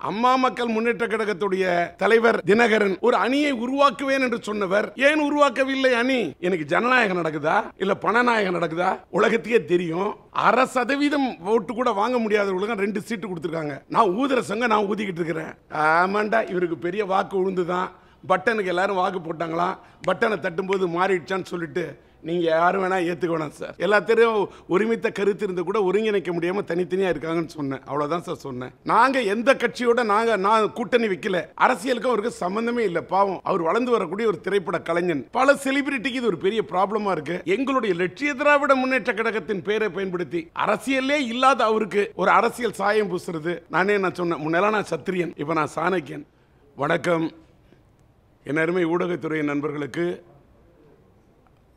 அம்மா மக்கள் முன்னேற்ற கழகத்துடைய தலைவர் தினகரன் ஒரு அணியை உருவாக்குவேன் என்று சொன்னவர் ஏன் உருவாக்கவில்லை அணி? எனக்கு ஜனநாயகம் நடக்குதா? இல்ல பணநாயகம் நடக்குதா? உலகத்தையே தெரியும். அரை சதவீதம் ஓட்டு கூட வாங்க முடியாதவர்களுக்கு ரெண்டு சீட்டு கொடுத்துருக்காங்க. நான் ஊதுற சங்க நான் ஊதிக்கிட்டு இருக்கிறேன். ஆமாண்டா இவருக்கு பெரிய வாக்கு உழுந்துதான். பட்டனுக்கு எல்லாரும் வாக்கு போட்டாங்களாம். பட்டனை தட்டும்போது மாறிடுச்சான்னு சொல்லிட்டு நீங்கள் யாரும் வேணால் ஏற்றுக்கணும் சார் எல்லாத்தையும் ஒருமித்த கருத்து இருந்து கூட ஒருங்கிணைக்க முடியாமல் தனித்தனியாக இருக்காங்கன்னு சொன்னேன். அவ்வளோதான் சார் சொன்னேன். நாங்கள் எந்த கட்சியோட நாங்கள் நான் கூட்டணி வைக்கல. அரசியலுக்கும் அவருக்கு சம்மந்தமே இல்லை பாவம். அவர் வளர்ந்து வரக்கூடிய ஒரு திரைப்பட கலைஞன். பல செலிபிரிட்டிக்கு இது ஒரு பெரிய ப்ராப்ளமாக இருக்கு. எங்களுடைய லட்சிய திராவிட முன்னேற்ற கழகத்தின் பெயரை பயன்படுத்தி அரசியலே இல்லாத அவருக்கு ஒரு அரசியல் சாயம் பூசுறது. நானே நான் சொன்னேன்? முன்னெல்லாம் நான் சத்திரியன் இப்போ நான் சாணக்கியன். வணக்கம். என் அருமை ஊடகத்துறை நண்பர்களுக்கு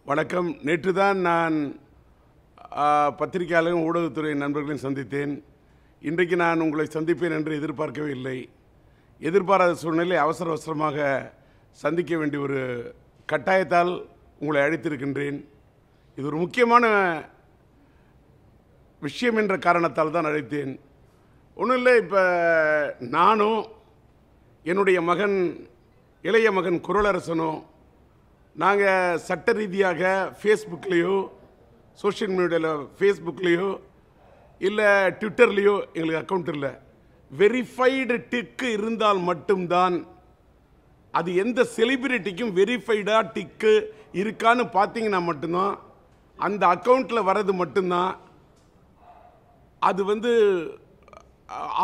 வணக்கம். நேற்று தான் நான் ஆ, பத்திரிகையாளரும் ஊடகத்துறை நண்பர்களையும் சந்தித்தேன். இன்றைக்கு நான் உங்களை சந்திப்பேன் என்று எதிர்பார்க்கவே இல்லை. எதிர்பாராத சூழ்நிலை அவசர அவசரமாக சந்திக்க வேண்டிய ஒரு கட்டாயத்தால் உங்களை அழைத்திருக்கின்றேன். இது ஒரு முக்கியமான விஷயம் என்ற காரணத்தால் தான் அழைத்தேன். ஒன்றும் இல்லை இப்போ நானும் என்னுடைய மகன் இளைய மகன் குரலரசனும் நாங்கள் சட்ட ரீதியாக ஃபேஸ்புக்லேயோ சோஷியல் மீடியாவில் ஃபேஸ்புக்லேயோ இல்லை ட்விட்டர்லேயோ எங்களுக்கு அக்கௌண்ட் இல்லை. வெரிஃபைடு டிக்கு இருந்தால் மட்டும்தான் அது எந்த செலிபிரிட்டிக்கும் வெரிஃபைடாக டிக்கு இருக்கான்னு பார்த்தீங்கன்னா மட்டும்தான் அந்த அக்கௌண்ட்டில் வர்றது மட்டும்தான் அது வந்து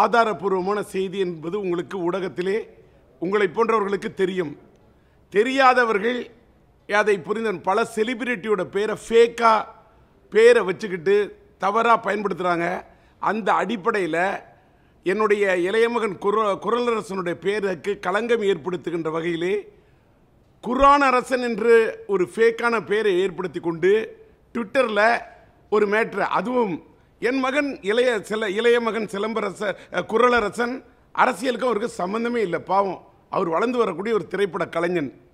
ஆதாரபூர்வமான செய்தி என்பது உங்களுக்கு ஊடகத்திலே உங்களை போன்றவர்களுக்கு தெரியும். தெரியாதவர்கள் அதை புரிந்த பல செலிபிரிட்டியோட பேரை ஃபேக்காக பேரை வச்சுக்கிட்டு தவறாக பயன்படுத்துகிறாங்க அந்த அடிப்படையில் என்னுடைய இளையமகன் குர குரலரசனுடைய பேருக்கு களங்கம் ஏற்படுத்துகின்ற வகையிலே குரான் அரசன் என்று ஒரு ஃபேக்கான பெயரை ஏற்படுத்தி கொண்டு ட்விட்டரில் ஒரு மேட்ரு அதுவும் என் மகன் இளைய சில இளைய மகன் சிலம்பரச குரலரசன் அரசியலுக்கும் அவருக்கு சம்மந்தமே இல்லை பாவம். அவர் வளர்ந்து வரக்கூடிய ஒரு திரைப்பட கலைஞன்.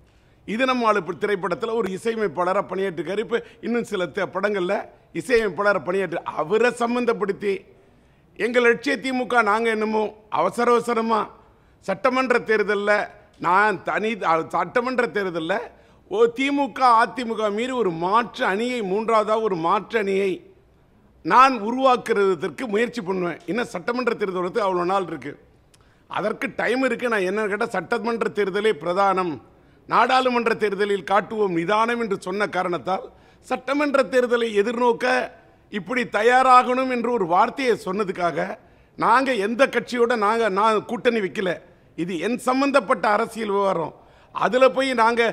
இது நம்ம திரைப்படத்தில் ஒரு இசையமைப்பாளராக பணியாற்றிருக்காரு. இப்போ இன்னும் சில த- படங்களில் இசையமைப்பாளராக பணியாற்று அவரை சம்மந்தப்படுத்தி எங்கள் லட்சிய திமுக நாங்கள் என்னமோ அவசர அவசரமாக சட்டமன்ற தேர்தலில் நான் தனி சட்டமன்ற தேர்தலில் ஓ திமுக அதிமுக மீறி ஒரு மாற்று அணியை மூன்றாவதாக ஒரு மாற்று அணியை நான் உருவாக்குறதுக்கு முயற்சி பண்ணுவேன். இன்னும் சட்டமன்ற தேர்தல் அவ்வளோ நாள் இருக்குது அதற்கு டைம் இருக்குது நான் என்ன கேட்டால் சட்டமன்ற தேர்தலே பிரதானம். நாடாளுமன்ற தேர்தலில் காட்டுவோம் நிதானம் என்று சொன்ன காரணத்தால் சட்டமன்ற தேர்தலை எதிர்நோக்க இப்படி தயாராகணும் என்று ஒரு வார்த்தையை சொன்னதுக்காக நாங்கள் எந்த கட்சியோட நாங்கள் நான் கூட்டணி வைக்கல. இது என் சம்பந்தப்பட்ட அரசியல் விவகாரம். அதில் போய் நாங்கள்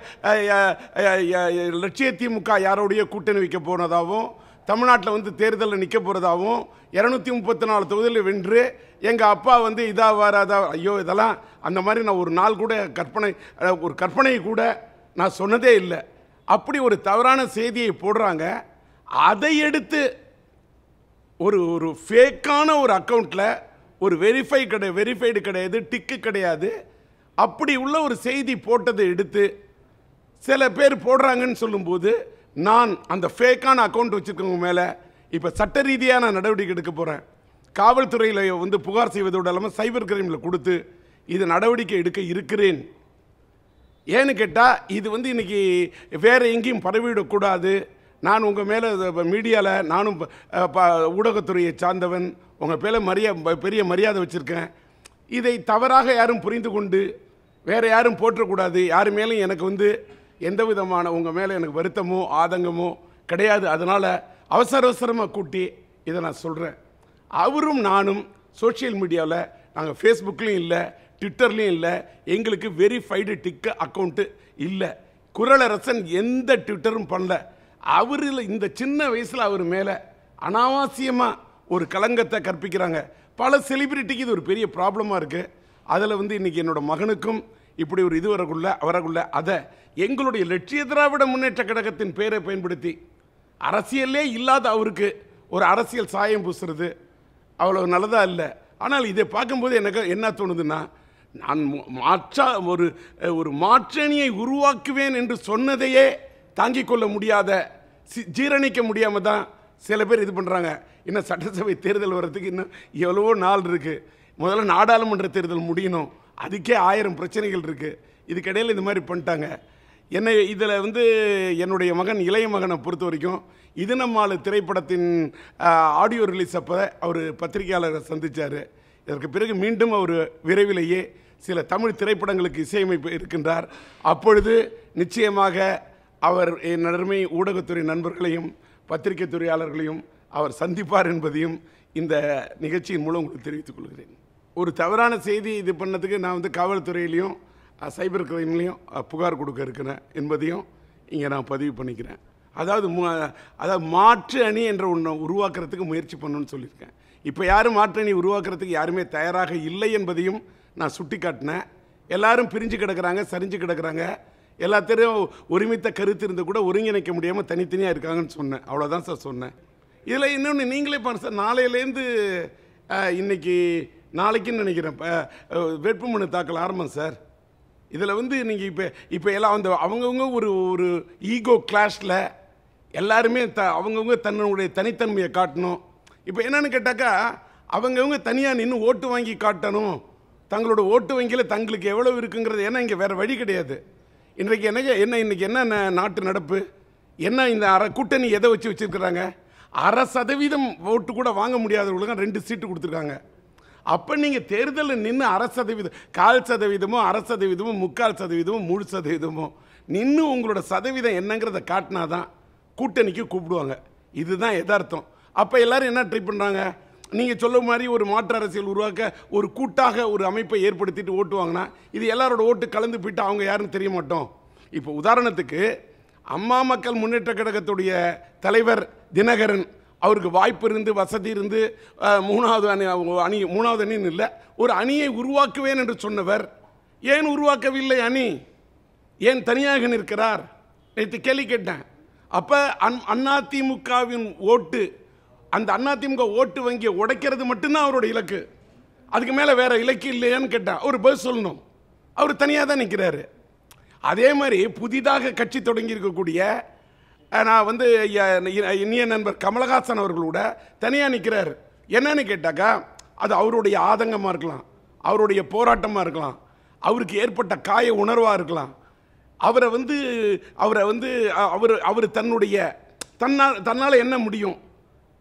லட்சிய திமுக யாரோடைய கூட்டணி வைக்க போனதாகவும் தமிழ்நாட்டில் வந்து தேர்தலில் நிற்க போகிறதாகவும் இரநூத்தி முப்பத்தி நாலு தொகுதியில் வென்று எங்கள் அப்பா வந்து இதாக வராதா ஐயோ இதெல்லாம் அந்த மாதிரி நான் ஒரு நாள் கூட கற்பனை ஒரு கற்பனை கூட நான் சொன்னதே இல்லை. அப்படி ஒரு தவறான செய்தியை போடுறாங்க. அதை எடுத்து ஒரு ஒரு ஃபேக்கான ஒரு அக்கௌண்ட்டில் ஒரு வெரிஃபை கிடையாது வெரிஃபைடு கிடையாது டிக்கு கிடையாது. அப்படி உள்ள ஒரு செய்தி போட்டதை எடுத்து சில பேர் போடுறாங்கன்னு சொல்லும்போது நான் அந்த ஃபேக்கான அக்கௌண்ட் வச்சுருக்கவங்க மேலே இப்போ சட்ட ரீதியான நடவடிக்கை எடுக்க போகிறேன் காவல்துறையில் வந்து புகார் செய்வதோடு இல்லாமல் சைபர் கிரைமில் கொடுத்து இது நடவடிக்கை எடுக்க இருக்கிறேன். ஏன்னு கேட்டால் இது வந்து இன்றைக்கி வேறு எங்கேயும் பரவிடக்கூடாது. நான் உங்கள் மேலே மீடியாவில் நானும் ப- ஊடகத்துறையை சார்ந்தவன் உங்கள் மேலே மரியா பெரிய மரியாதை வச்சுருக்கேன். இதை தவறாக யாரும் புரிந்து கொண்டு வேற யாரும் போற்றக்கூடாது. யார் மேலும் எனக்கு வந்து எந்த விதமான உங்கள் மேலே எனக்கு வருத்தமோ ஆதங்கமோ கிடையாது. அதனால் அவசர அவசரமாக கூட்டி இதை நான் சொல்கிறேன் அவரும் நானும் சோஷியல் மீடியாவில் நாங்கள் ஃபேஸ்புக்லேயும் இல்லை ட்விட்டர்லேயும் இல்லை எங்களுக்கு வெரிஃபைடு டிக்க அக்கௌண்ட்டு இல்லை. குரலரசன் எந்த ட்விட்டரும் பண்ணல. அவரில் இந்த சின்ன வயசில் அவர் மேலே அனாவசியமாக ஒரு களங்கத்தை கற்பிக்கிறாங்க. பல செலிபிரிட்டிக்கு இது ஒரு பெரிய ப்ராப்ளமாக இருக்குது அதில் வந்து இன்றைக்கி என்னோட மகனுக்கும் இப்படி ஒரு இது வரக்குள்ள வரக்குள்ள அதை எங்களுடைய லட்சிய திராவிட முன்னேற்ற கழகத்தின் பெயரை பயன்படுத்தி அரசியலே இல்லாத அவருக்கு ஒரு அரசியல் சாயம் பூசுறது அவ்வளோ நல்லதாக இல்லை. ஆனால் இதை பார்க்கும்போது எனக்கு என்ன தோணுதுன்னா நான் மாற்றா ஒரு ஒரு மாற்றணியை உருவாக்குவேன் என்று சொன்னதையே தாங்கிக் கொள்ள முடியாத சி- ஜீரணிக்க முடியாமல் தான் சில பேர் இது பண்ணுறாங்க இன்னும் சட்டசபை தேர்தல் வர்றதுக்கு இன்னும் எவ்வளவோ நாள் இருக்குது முதல்ல நாடாளுமன்ற தேர்தல் முடியணும். அதுக்கே ஆயிரம் பிரச்சனைகள் இருக்குது இதுக்கிடையில் இந்த மாதிரி பண்ணிட்டாங்க. என்னை இதில் வந்து என்னுடைய மகன் இளைய மகனை பொறுத்த வரைக்கும் இது நம்மால் திரைப்படத்தின் ஆடியோ ரிலீஸ் அப்போ அவர் பத்திரிகையாளரை சந்தித்தார் இதற்கு பிறகு மீண்டும் அவர் விரைவிலேயே சில தமிழ் திரைப்படங்களுக்கு இசையமைப்பு இருக்கின்றார். அப்பொழுது நிச்சயமாக அவர் என் நடுமை ஊடகத்துறை நண்பர்களையும் பத்திரிகை துறையாளர்களையும் அவர் சந்திப்பார் என்பதையும் இந்த நிகழ்ச்சியின் மூலம் உங்களுக்கு தெரிவித்துக் கொள்கிறேன். ஒரு தவறான செய்தி இது பண்ணதுக்கு நான் வந்து காவல்துறையிலையும் சைபர் கிரைம்லேயும் புகார் கொடுக்க இருக்கிறேன் என்பதையும் இங்கே நான் பதிவு பண்ணிக்கிறேன். அதாவது அதாவது மாற்று அணி என்ற ஒன்றை உருவாக்குறதுக்கு முயற்சி பண்ணணும்னு சொல்லியிருக்கேன். இப்போ யாரும் மாற்று அணி உருவாக்குறதுக்கு யாருமே தயாராக இல்லை என்பதையும் நான் சுட்டி காட்டினேன் எல்லாரும் பிரிஞ்சு கிடக்குறாங்க சரிஞ்சு கிடக்கிறாங்க. எல்லாத்தையும் ஒருமித்த கருத்து இருந்து கூட ஒருங்கிணைக்க முடியாமல் தனித்தனியாக இருக்காங்கன்னு சொன்னேன். அவ்வளோதான் சார் சொன்னேன். இதில் இன்னொன்று நீங்களே பாருங்க சார் நாளையிலேருந்து இன்றைக்கி இன்னைக்கு நாளைக்குன்னு நினைக்கிறேன். வேட்புமனு தாக்கல் ஆரம்பம் சார். இதில் வந்து நீங்கள் இப்போ இப்போ எல்லாம் அந்த அவங்கவுங்க ஒரு ஒரு ஈகோ கிளாஸில் எல்லாருமே த அவங்கவுங்க தன்னுடைய தனித்தன்மையை காட்டணும். இப்போ என்னென்னு கேட்டாக்கா அவங்கவுங்க தனியாக நின்று ஓட்டு வாங்கி காட்டணும். தங்களோட ஓட்டு வங்கியில் தங்களுக்கு எவ்வளோ இருக்குங்கிறது ஏன்னா இங்கே வேறு வழி கிடையாது. இன்றைக்கு என்ன என்ன இன்னைக்கு என்ன நாட்டு நடப்பு? என்ன இந்த அரை கூட்டணி எதை வச்சு வச்சுருக்குறாங்க? அரை சதவீதம் ஓட்டு கூட வாங்க முடியாதவங்களுக்கு ரெண்டு சீட்டு கொடுத்துருக்காங்க. அப்போ நீங்கள் தேர்தலில் நின்று அரை சதவீதம் கால் சதவீதமோ அரை சதவீதமோ முக்கால் சதவீதமோ முழு சதவீதமோ நின்று உங்களோட சதவீதம் என்னங்கிறத காட்டினா தான் கூட்டணிக்கு கூப்பிடுவாங்க. இதுதான் எதார்த்தம். அப்போ எல்லோரும் என்ன ட்ரை பண்ணுறாங்க நீங்கள் சொல்ல மாதிரி ஒரு மாற்று அரசியல் உருவாக்க ஒரு கூட்டாக ஒரு அமைப்பை ஏற்படுத்திட்டு ஓட்டுவாங்கன்னா இது எல்லாரோட ஓட்டு கலந்து போயிட்டு அவங்க யாருன்னு தெரிய மாட்டோம். இப்போ உதாரணத்துக்கு அம்மா மக்கள் முன்னேற்ற கழகத்துடைய தலைவர் தினகரன் அவருக்கு வாய்ப்பு இருந்து வசதி இருந்து மூணாவது அணி அணி மூணாவது அணின்னு இல்லை. ஒரு அணியை உருவாக்குவேன் என்று சொன்னவர். ஏன் உருவாக்கவில்லை அணி? ஏன் தனியாக நிற்கிறார்? நேற்று கேள்வி கேட்டேன். அப்போ அன் அதிமுகவின் ஓட்டு அந்த அதிமுக ஓட்டு வங்கியை உடைக்கிறது மட்டும்தான் அவரோட இலக்கு. அதுக்கு மேலே வேறு இலக்கு இல்லையான்னு கேட்டேன் அவர் பதில் சொல்லணும். அவர் தனியாக தான் நிற்கிறாரு அதே மாதிரி புதிதாக கட்சி தொடங்கி இருக்கக்கூடிய நான் வந்து இனிய நண்பர் கமலஹாசன் அவர்களோட தனியாக நிற்கிறார் என்னன்னு கேட்டாக்கா அது அவருடைய ஆதங்கமாக இருக்கலாம் அவருடைய போராட்டமாக இருக்கலாம் அவருக்கு ஏற்பட்ட காய உணர்வாக இருக்கலாம். அவரை வந்து அவரை வந்து அவர் அவர் தன்னுடைய தன்னால் தன்னால் என்ன முடியும்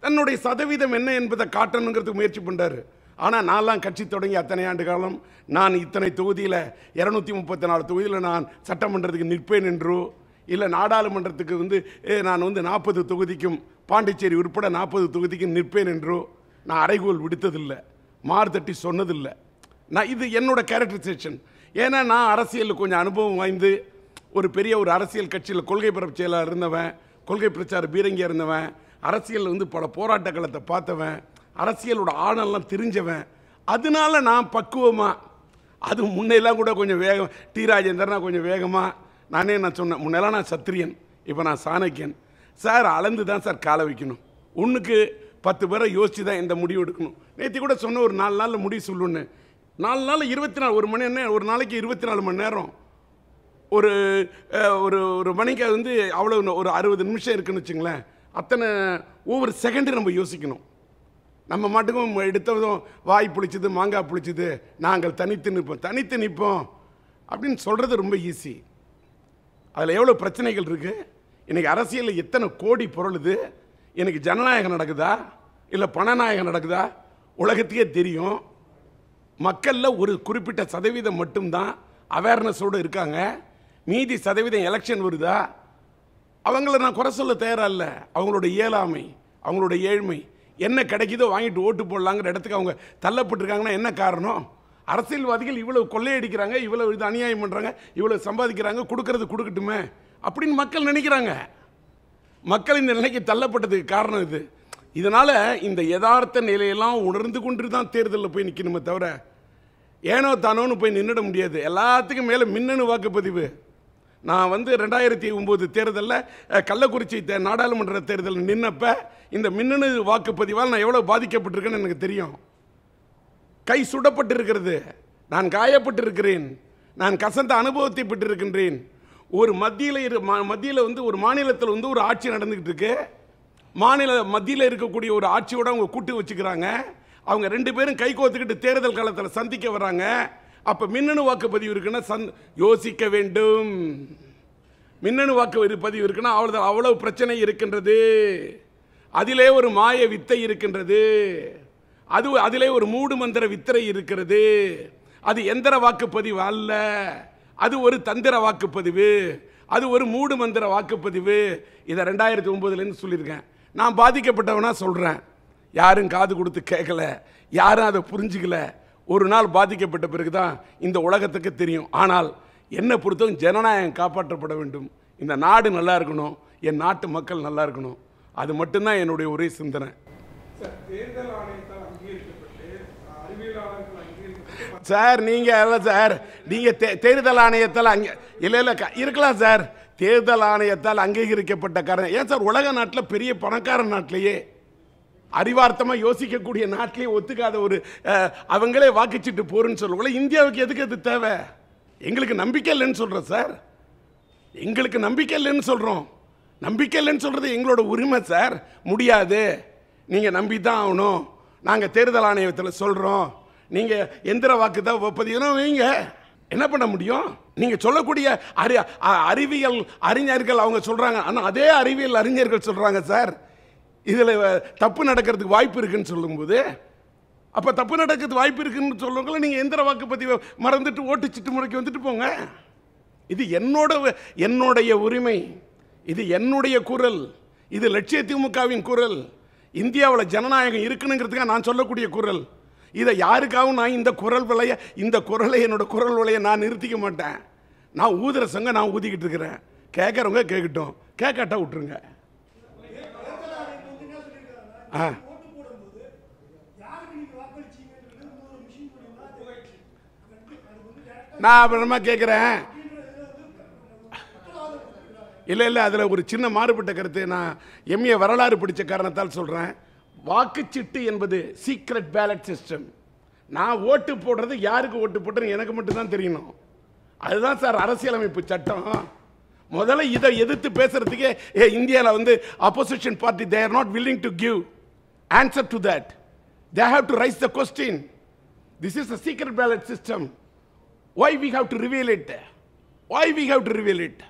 தன்னுடைய சதவீதம் என்ன என்பதை காட்டணுங்கிறதுக்கு முயற்சி பண்ணுறாரு ஆனால் நான்லாம் கட்சி தொடங்கி அத்தனை ஆண்டு காலம் நான் இத்தனை தொகுதியில் இரநூத்தி முப்பத்தி நாலு தொகுதியில் நான் சட்டமன்றத்துக்கு நிற்பேன் என்றோ இல்லை நாடாளுமன்றத்துக்கு வந்து ஏ, நான் வந்து நாற்பது தொகுதிக்கும் பாண்டிச்சேரி உட்பட நாற்பது தொகுதிக்கும் நிற்பேன் என்றோ நான் அறைகோல் விடுத்ததில்லை. மாறு தட்டி சொன்னதில்லை. நான் இது என்னோட கேரக்டரைசேஷன் ஏன்னா நான் அரசியலில் கொஞ்சம் அனுபவம் வாய்ந்து ஒரு பெரிய ஒரு அரசியல் கட்சியில் கொள்கை பரப்பு செயலாளர் இருந்தவன் கொள்கை பிரச்சார பீரங்கியாக இருந்தவன் அரசியலில் வந்து பல போராட்ட காலத்தை பார்த்தவன் அரசியலோட ஆழம்லாம் தெரிஞ்சவன். அதனால நான் பக்குவமாக அது முன்னெல்லாம் கூட கொஞ்சம் வேகம் டி. ராஜேந்திரனா கொஞ்சம் வேகமாக நானே நான் சொன்னேன் முன்னெல்லாம் நான் சத்திரியன் இப்போ நான் சாணக்கியன். சார் அளந்து தான் சார் காலை வைக்கணும். ஒன்றுக்கு பத்து பேரை யோசித்து தான் இந்த முடிவு எடுக்கணும். நேற்று கூட சொன்ன ஒரு நாலு நாளில் முடிவு சொல்லுன்னு. நாலு நாள் இருபத்தி நாலு ஒரு மணி நேரம் ஒரு நாளைக்கு இருபத்தி நாலு மணி நேரம். ஒரு ஒரு ஒரு மணிக்கு அது வந்து அவ்வளோ ஒரு அறுபது நிமிஷம் இருக்குன்னு வச்சுங்களேன். அத்தனை ஒவ்வொரு செகண்டு நம்ம யோசிக்கணும். நம்ம மட்டுக்கும் எடுத்ததும் வாய் புளிச்சது மாங்காய் புளிச்சது நாங்கள் தனித்து நிற்போம். தனித்து நிற்போம் அப்படின்னு சொல்கிறது ரொம்ப ஈஸி அதில் எவ்வளோ பிரச்சனைகள் இருக்குது இன்றைக்கி அரசியலில் எத்தனை கோடி பொருளுது எனக்கு ஜனநாயகம் நடக்குதா? இல்லை பணநாயகம் நடக்குதா? உலகத்தையே தெரியும். மக்களில் ஒரு குறிப்பிட்ட சதவீதம் மட்டும்தான் அவேர்னஸோடு இருக்காங்க. மீதி சதவீதம் எலெக்ஷன் வருதா? அவங்கள நான் குறை சொல்ல தயாராக இல்லை. அவங்களோட இயலாமை அவங்களோட ஏழ்மை என்ன கிடைக்குதோ வாங்கிட்டு ஓட்டு போடலாங்கிற இடத்துக்கு அவங்க தள்ளப்பட்டிருக்காங்கன்னா என்ன காரணம்? அரசியல்வாதிகள் இவ்வளவு கொள்ளையடிக்கிறாங்க இவ்வளவு இது அநியாயம் பண்ணுறாங்க இவ்வளவு சம்பாதிக்கிறாங்க கொடுக்கறது கொடுக்கட்டுமே அப்படின்னு மக்கள் நினைக்கிறாங்க. மக்கள் இந்த நிலைக்கு தள்ளப்பட்டதுக்கு காரணம் இது. இதனால் இந்த யதார்த்த நிலையெல்லாம் உணர்ந்து கொண்டு தான் தேர்தலில் போய் நிற்கணுமே தவிர ஏனோ தானோன்னு போய் நின்றுட முடியாது. எல்லாத்துக்கும் மேலே மின்னணு வாக்குப்பதிவு. நான் வந்து ரெண்டாயிரத்தி ஒம்பது தேர்தலில் கள்ளக்குறிச்சி தே- நாடாளுமன்ற தேர்தலில் நின்னப்போ இந்த மின்னணு வாக்குப்பதிவால் நான் எவ்வளோ பாதிக்கப்பட்டிருக்கேன்னு எனக்கு தெரியும். கை சுடப்பட்டிருக்கிறது. நான் காயப்பட்டிருக்கிறேன். நான் கசந்த அனுபவத்தை பெற்றிருக்கின்றேன். ஒரு மத்தியில் இரு மத்தியில் வந்து ஒரு மாநிலத்தில் வந்து ஒரு ஆட்சி நடந்துக்கிட்டு இருக்கு மாநில மத்தியில் இருக்கக்கூடிய ஒரு ஆட்சியோட அவங்க கூட்டு வச்சுக்கிறாங்க. அவங்க ரெண்டு பேரும் கை கோத்துக்கிட்டு தேர்தல் காலத்தில் சந்திக்க வராங்க. அப்போ மின்னணு வாக்குப்பதிவு இருக்குன்னா சந் யோசிக்க வேண்டும். மின்னணு வாக்கு பதிவு இருக்குன்னா அவ்வளோ அவ்வளவு பிரச்சனை இருக்கின்றது. அதிலே ஒரு மாய வித்தை இருக்கின்றது. அது அதிலே ஒரு மூடு மந்திர வித்திரை இருக்கிறது. அது எந்திர வாக்குப்பதிவு அல்ல. அது ஒரு தந்திர வாக்குப்பதிவு. அது ஒரு மூடு மந்திர வாக்குப்பதிவு. இதை ரெண்டாயிரத்தி ஒம்போதுலேருந்து சொல்லியிருக்கேன். நான் பாதிக்கப்பட்டவனா சொல்கிறேன் யாரும் காது கொடுத்து கேட்கல யாரும் அதை புரிஞ்சுக்கல. ஒரு நாள் பாதிக்கப்பட்ட பிறகு தான் இந்த உலகத்துக்கு தெரியும். ஆனால் என்னை பொறுத்தவரைக்கும் ஜனநாயகம் காப்பாற்றப்பட வேண்டும். இந்த நாடு நல்லா இருக்கணும். என் நாட்டு மக்கள் நல்லா இருக்கணும். அது மட்டும்தான் என்னுடைய ஒரே சிந்தனை. தேர்தல் ஆணையத்தால் சார் நீங்கள் இல்லை சார். நீங்கள் தே- தேர்தல் ஆணையத்தால் அங்கே இல்லை இல்லை க- இருக்கலாம் சார். தேர்தல் ஆணையத்தால் அங்கீகரிக்கப்பட்ட காரணம் ஏன் சார் உலக நாட்டில் பெரிய பணக்கார நாட்டிலேயே அறிவார்த்தமாக யோசிக்கக்கூடிய நாட்டிலேயே ஒத்துக்காத ஒரு அவங்களே வாக்குச்சிட்டு போருன்னு சொல்லுவோம். இந்தியாவுக்கு எதுக்கு அது தேவை? எங்களுக்கு நம்பிக்கை இல்லைன்னு சொல்கிறோம் சார். எங்களுக்கு நம்பிக்கை இல்லைன்னு சொல்கிறோம் நம்பிக்கை இல்லைன்னு சொல்கிறது எங்களோட உரிமை சார். முடியாது. நீங்கள் நம்பி தான் ஆகணும். நாங்கள் தேர்தல் ஆணையத்தில் சொல்கிறோம் நீங்கள் எந்திர வாக்கு தான் பதிவுனா வைங்க என்ன பண்ண முடியும்? நீங்கள் சொல்லக்கூடிய அறி அ- அறிவியல் அறிஞர்கள் அவங்க சொல்கிறாங்க ஆனால் அதே அறிவியல் அறிஞர்கள் சொல்கிறாங்க சார். இதில் தப்பு நடக்கிறதுக்கு வாய்ப்பு இருக்குன்னு சொல்லும்போது அப்போ தப்பு நடக்கிறதுக்கு வாய்ப்பு இருக்குன்னு சொல்லுவங்கள நீங்கள் எந்திர வாக்குப்பதிவை மறந்துட்டு ஓட்டுச்சிட்டு முறைக்கு வந்துட்டு போங்க. இது என்னோட என்னுடைய உரிமை. இது என்னுடைய குரல். இது லட்சிய திமுகவின் குரல். இந்தியாவில் ஜனநாயகம் இருக்கணுங்கிறதுக்காக நான் சொல்லக்கூடிய குரல். இதை யாருக்காகவும் நான் இந்த குரல் விலைய இந்த குரலை என்னோட குரல் விலையை நான் நிறுத்திக்க மாட்டேன். நான் ஊதுற சங்க நான் ஊதிக்கிட்டு இருக்கிறேன். கேட்குறவங்க கேட்கட்டும். கேட்காட்டா விட்டுருங்க. ஆ. நான் அப்புறமா கேட்குறேன். இல்லை இல்லை அதில் ஒரு சின்ன மாறுபட்ட கருத்து. நான் எம்ஏ வரலாறு பிடிச்ச காரணத்தால் சொல்கிறேன் வாக்குச்சீட்டு என்பது சீக்ரெட் பேலட் சிஸ்டம் நான் ஓட்டு போடுறது யாருக்கு ஓட்டு போட்டுறது எனக்கு மட்டும்தான் தெரியணும். அதுதான் சார் அரசியலமைப்பு சட்டம். முதல்ல இதை எதிர்த்து பேசுறதுக்கே ஏ இந்தியாவில் வந்து opposition party they are not willing to give answer to that they have to raise the question this is a secret ballot system why we have to reveal it why we we to reveal it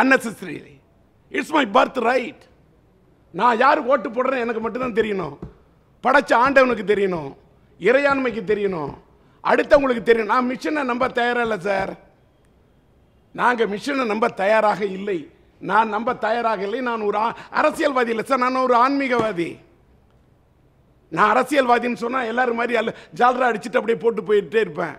it? It's my birth right நான் யார் ஓட்டு போடுறேன் எனக்கு மட்டும்தான் தெரியணும். படைச்ச ஆண்டவனுக்கு தெரியணும். இறையாண்மைக்கு தெரியணும். அடுத்தவங்களுக்கு தெரியும் நான் மிஷனை நம்ப தயாராக இல்லை சார். நாங்கள் மிஷனை நம்ப தயாராக இல்லை. நான் நம்ப தயாராக இல்லை. நான் ஒரு அரசியல்வாதி இல்லை சார். நான் ஒரு ஆன்மீகவாதி. நான் அரசியல்வாதின்னு சொன்னால் எல்லாரும் மாதிரி அல்ல ஜால்ரா அடிச்சுட்டு அப்படியே போட்டு போயிட்டே இருப்பேன்.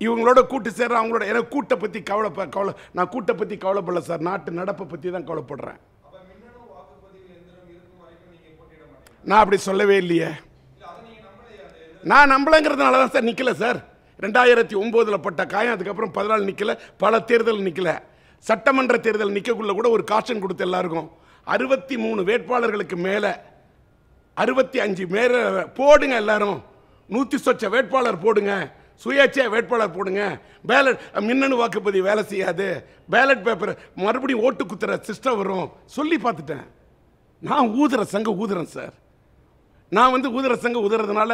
இவங்களோட கூட்டு சேர்ற அவங்களோட எனக்கு கூட்டை பற்றி கவலைப்ப கவலை நான் கூட்டை பற்றி கவலைப்படல சார். நாட்டு நடப்பை பற்றி தான் கவலைப்படுறேன் அப்ப மின்னணு வாக்குப்பதிவு எந்திரம் இருக்கும் வரைக்கும் நீங்க போட்டியிட மாட்டீங்க நான் அப்படி சொல்லவே இல்லையே. நான் நம்பலைங்கிறதுனால தான் சார் நிற்கல சார். ரெண்டாயிரத்தி ஒம்போதில் பட்ட காயம் அதுக்கப்புறம் பதினாலு நிற்கல பல தேர்தல் நிற்கல சட்டமன்ற தேர்தல் நிற்கக்குள்ள கூட ஒரு காஷன் கொடுத்து எல்லாருக்கும். அறுபத்தி மூணு வேட்பாளர்களுக்கு மேலே அறுபத்தி அஞ்சு மேலே போடுங்க எல்லாரும். நூற்றி சொச்ச வேட்பாளர் போடுங்க. சுயேட்சை வேட்பாளர் போடுங்க. பேலட் மின்னணு வாக்குப்பதிவு வேலை செய்யாது. பேலட் பேப்பர் மறுபடியும் ஓட்டு குத்துற சிஸ்டம் வரும். சொல்லி பார்த்துட்டேன். நான் ஊதுற சங்க ஊதுறேன் சார். நான் வந்து ஊதுற சங்கம் ஊதுறதுனால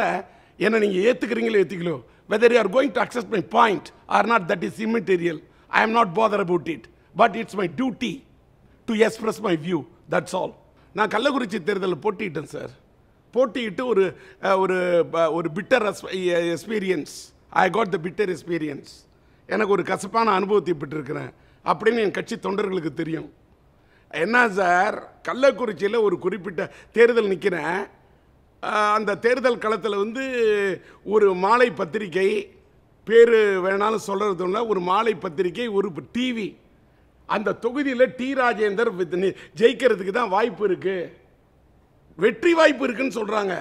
என்னை நீங்கள் ஏற்றுக்கிறீங்களோ ஏற்றுக்கலோ whether you are going to accept my point or not that is immaterial I am not bother about it but it's my duty to express my view that's all நான் கள்ளக்குறிச்சி தேர்தலில் போட்டியிட்டேன் சார் போட்டியிட்டு ஒரு ஒரு ஒரு bitter experience I got the bitter experience எனக்கு ஒரு கசப்பான அனுபவத்தை பெற்றிருக்கிறேன். அப்படின்னு என் கட்சி தொண்டர்களுக்கு தெரியும். என்ன சார் கள்ளக்குறிச்சியில் ஒரு குறிப்பிட்ட தேர்தல் நிற்கிறேன் அந்த தேர்தல் களத்தில் வந்து ஒரு மாலை பத்திரிகை பேர் வேணாலும் சொல்கிறதுனா ஒரு மாலை பத்திரிகை ஒரு டிவி அந்த தொகுதியில் டி ராஜேந்தர் ஜெயிக்கிறதுக்கு தான் வாய்ப்பு இருக்குது வெற்றி வாய்ப்பு இருக்குன்னு சொல்கிறாங்க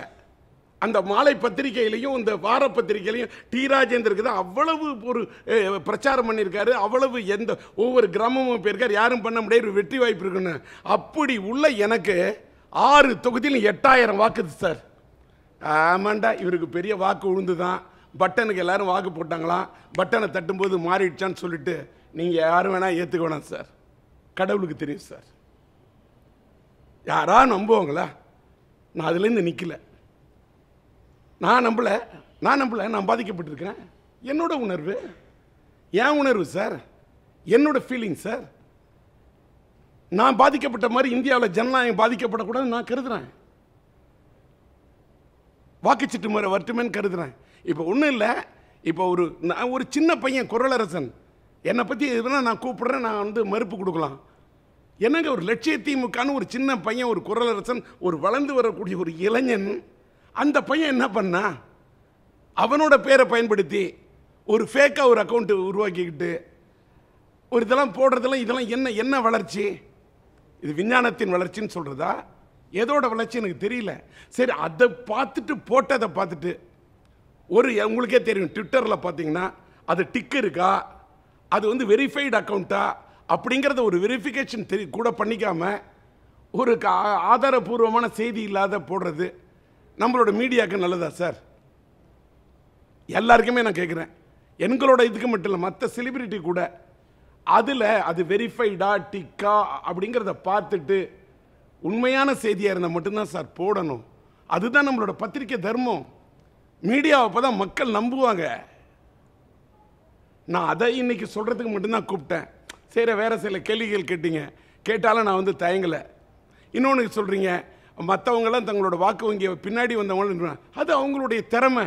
அந்த மாலை பத்திரிகையிலையும் இந்த வார பத்திரிகையிலையும் டி ராஜேந்தருக்கு தான் அவ்வளவு ஒரு பிரச்சாரம் பண்ணியிருக்காரு. அவ்வளவு எந்த ஒவ்வொரு கிராமமும் போயிருக்காரு. யாரும் பண்ண முடியாது. ஒரு வெற்றி வாய்ப்பு இருக்குன்னு. அப்படி உள்ள எனக்கு ஆறு தொகுதியில் எட்டாயிரம் வாக்குது சார் ஆமாண்டா இவருக்கு பெரிய வாக்கு உழுந்து தான் பட்டனுக்கு எல்லாரும் வாக்கு போட்டாங்களாம் பட்டனை தட்டும்போது மாறிடுச்சான்னு சொல்லிட்டு நீங்கள் யாரும் வேணால் ஏற்றுக்க வேணாம் சார் கடவுளுக்கு தெரியும் சார் யாரா நம்புவாங்களா? நான் அதுலேருந்து நிற்கல நான் நம்பல. நான் நம்பல. நான் பாதிக்கப்பட்டிருக்கிறேன். என்னோட உணர்வு? என் உணர்வு சார் என்னோட ஃபீலிங் சார் நான் பாதிக்கப்பட்ட மாதிரி இந்தியாவில் ஜனநாயகம் பாதிக்கப்படக்கூடாதுன்னு நான் கருதுறேன். வாக்குச்சீட்டு முறை வரட்டுமேன்னு கருதுறேன். இப்போ ஒன்றும் இல்லை. இப்போ ஒரு நான் ஒரு சின்ன பையன் குரலரசன். என்னை பற்றி எதுனா நான் கூப்பிடுறேன் நான் வந்து மறுப்பு கொடுக்கலாம். என்னங்க ஒரு லட்சிய திமுகன்னு ஒரு சின்ன பையன் ஒரு குரலரசன் ஒரு வளர்ந்து வரக்கூடிய ஒரு இளைஞன் அந்த பையன் என்ன பண்ணா? அவனோட பேரை பயன்படுத்தி ஒரு ஃபேக்காக ஒரு அக்கௌண்ட்டு உருவாக்கிக்கிட்டு ஒரு இதெல்லாம் போடுறதெல்லாம் இதெல்லாம் என்ன என்ன வளர்ச்சி? இது விஞ்ஞானத்தின் வளர்ச்சின்னு சொல்கிறதா எதோட வளர்ச்சி எனக்கு தெரியல. சரி அதை பார்த்துட்டு போட்டதை பார்த்துட்டு ஒரு உங்களுக்கே தெரியும் ட்விட்டரில் பார்த்தீங்கன்னா அது டிக் இருக்கா? அது வந்து வெரிஃபைடு அக்கௌண்ட்டா அப்படிங்கிறத ஒரு வெரிஃபிகேஷன் தெரி கூட பண்ணிக்காம ஒரு கா- ஆதாரபூர்வமான செய்தி இல்லாத போடுறது நம்மளோட மீடியாவுக்கு நல்லதா சார்? எல்லாருக்குமே நான் கேட்குறேன் எங்களோட இதுக்கு மட்டும் இல்லை மற்ற செலிபிரிட்டி கூட அதில் அது வெரிஃபைடா டிக்கா அப்படிங்கிறத பார்த்துட்டு உண்மையான செய்தியாக இருந்தால் மட்டும்தான் சார் போடணும். அதுதான் நம்மளோட பத்திரிக்கை தர்மம். மீடியாவை அப்போ தான் மக்கள் நம்புவாங்க. நான் அதை இன்னைக்கு சொல்கிறதுக்கு மட்டும்தான் கூப்பிட்டேன். சரி வேறு சில கேள்விகள் கேட்டீங்க. கேட்டாலும் நான் வந்து தயங்கலை. இன்னொன்று சொல்கிறீங்க மற்றவங்களாம் தங்களோட வாக்கு வங்கியை பின்னாடி வந்தவங்களும் அது அவங்களுடைய திறமை.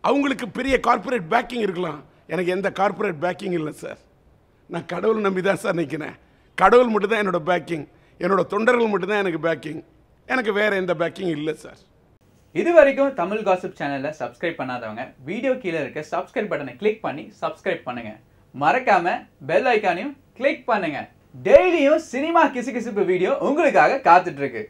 அவங்களுக்கு பெரிய கார்ப்பரேட் பேக்கிங் இருக்கலாம். எனக்கு எந்த கார்ப்பரேட் பேக்கிங் இல்லை சார் நான் கடவுள் நம்பி தான் சார் நிற்கிறேன் கடவுள் மட்டும்தான் என்னோடய பேக்கிங் என்னோட தொண்டர்கள் மட்டும்தான் எனக்கு பேக்கிங் எனக்கு வேறு எந்த பேக்கிங் இல்லை சார். இது வரைக்கும் தமிழ் காசிப் சேனலை சப்ஸ்கிரைப் பண்ணாதவங்க வீடியோ கீழே இருக்க சப்ஸ்கிரைப் பட்டனை கிளிக் பண்ணி சப்ஸ்கிரைப் பண்ணுங்கள் மறக்காம பெல் ஐக்கானையும் கிளிக் பண்ணுங்கள் டெய்லியும் சினிமா கிசுகிசுப்பு வீடியோ உங்களுக்காக காத்துட்ருக்கு